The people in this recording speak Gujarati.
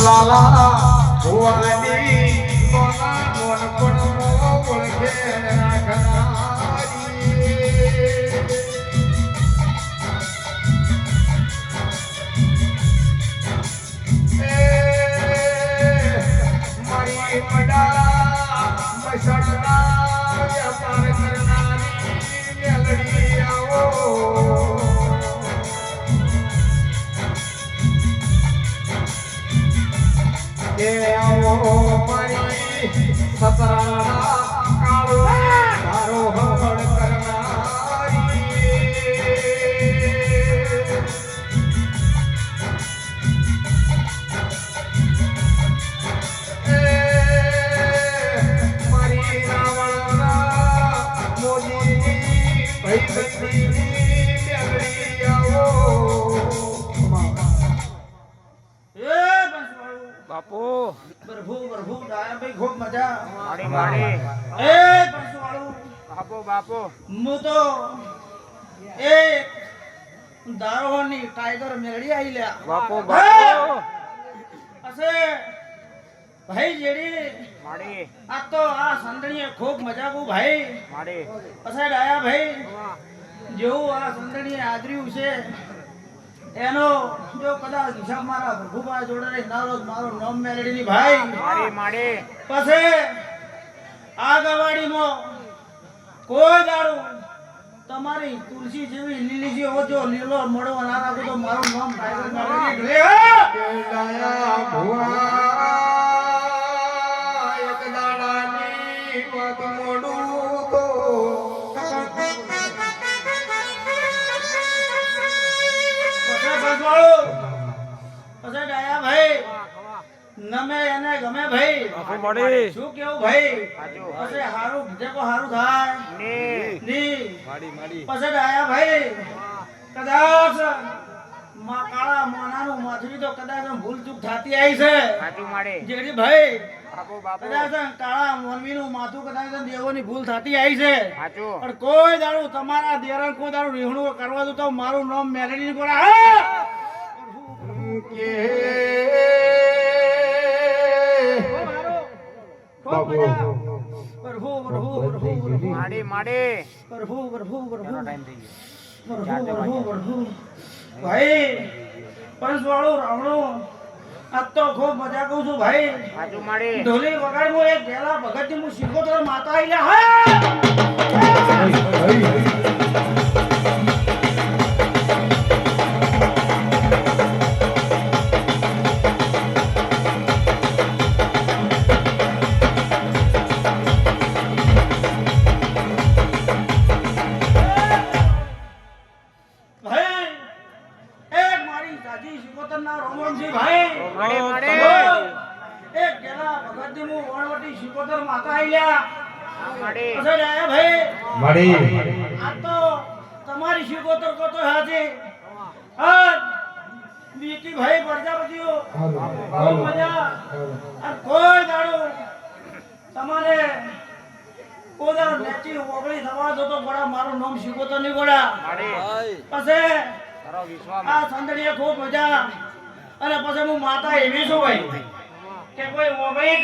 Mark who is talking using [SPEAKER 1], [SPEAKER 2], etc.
[SPEAKER 1] લાલા ભુવાની કોના મોન પણ મો કે આવો મારી સતરાના
[SPEAKER 2] મજા
[SPEAKER 3] માડી માડી
[SPEAKER 2] એ બંસવાળું.
[SPEAKER 3] બાપુ બાપુ.
[SPEAKER 2] હું તો એ દારોની ટાઈગર મેળડી આવી લ્યા.
[SPEAKER 3] બાપુ બાપુ.
[SPEAKER 2] અસે ભાઈ જેડી
[SPEAKER 3] માડી
[SPEAKER 2] આ તો આ સંદણીએ ખૂબ મજા કુ ભાઈ.
[SPEAKER 3] માડી
[SPEAKER 2] અસે ડાયા ભાઈ? જેવું આ સંદણીએ આદર્યું છે. એનો જો કદાચ હિસાબ મારા પ્રભુપા જોડે રહી નારો મારો નામ મેળડીની ભાઈ.
[SPEAKER 3] માડી માડી
[SPEAKER 2] પછી આ ગવાડીમાં કોઈ દાડું તમારી તુલસી જેવી લીલી જે ઓજો લીલો મળો ના રાખો તો મારું નામ ટાઈગર
[SPEAKER 1] ભુવા.
[SPEAKER 2] નમે એને ગમે ભાઈ.
[SPEAKER 3] બાપુ મોડી.
[SPEAKER 2] શું કેવું ભાઈ. પછી હારું જેકો હારું થાય?
[SPEAKER 3] ની
[SPEAKER 2] ની
[SPEAKER 3] માડી માડી.
[SPEAKER 2] પછી ડાયા ભાઈ. કદાચમાં કાળા મોનાનું માથું તો કદાચ ભૂલ ચૂક થાતી આવી છે.
[SPEAKER 3] સાચું માડે.
[SPEAKER 2] જેડી ભાઈ. કદાચ કાળા મોનવીનું માથું કદાચ દેવોની ભૂલ થતી આવી છે. પણ કોઈ દાડું તમારા દેરણ કોઈ દાડું રીહણું કરવા તો મારું નામ મેલડી ગોળા.
[SPEAKER 1] કે
[SPEAKER 3] માડી માડી.
[SPEAKER 2] પ્રભુ પ્રભુ પ્રભુ.
[SPEAKER 3] ટાઈમ થઈ ગયો.
[SPEAKER 2] પ્રભુ ભાઈ પંચવાળું રાવણું આજ તો ખૂબ મજા કરું છું ભાઈ.
[SPEAKER 3] સાચું માડી.
[SPEAKER 2] ઢોલી વગાડમાં એક ગેલા ભગતજી હું શીખોતર માતા આઈ હા! સાજી શીખોતરના રોમણજી ભાઈ
[SPEAKER 3] માડી માડી
[SPEAKER 2] એક ગેલા ભગતજી હું વણવટી શીખોતર માતા પછાડ આયા ભાઈ.
[SPEAKER 1] મળી.
[SPEAKER 2] આ તો તમારી શીખોતર કો તો હાજી હા. બીકી ભાઈ પ્રજાપતિઓ બહુ મજા. આ કોઈ દાડો તમારે કોઈ દાડો નેચી ઓગળી થવા દો તો ગોળા મારું નામ શીખોતર નહીં ગોળા.
[SPEAKER 3] માડી
[SPEAKER 2] પછી આ સંદડીએ ખૂબ મજા. અને પછી હું માતા એવી છું ભાઈ કે કોઈ ઓગળી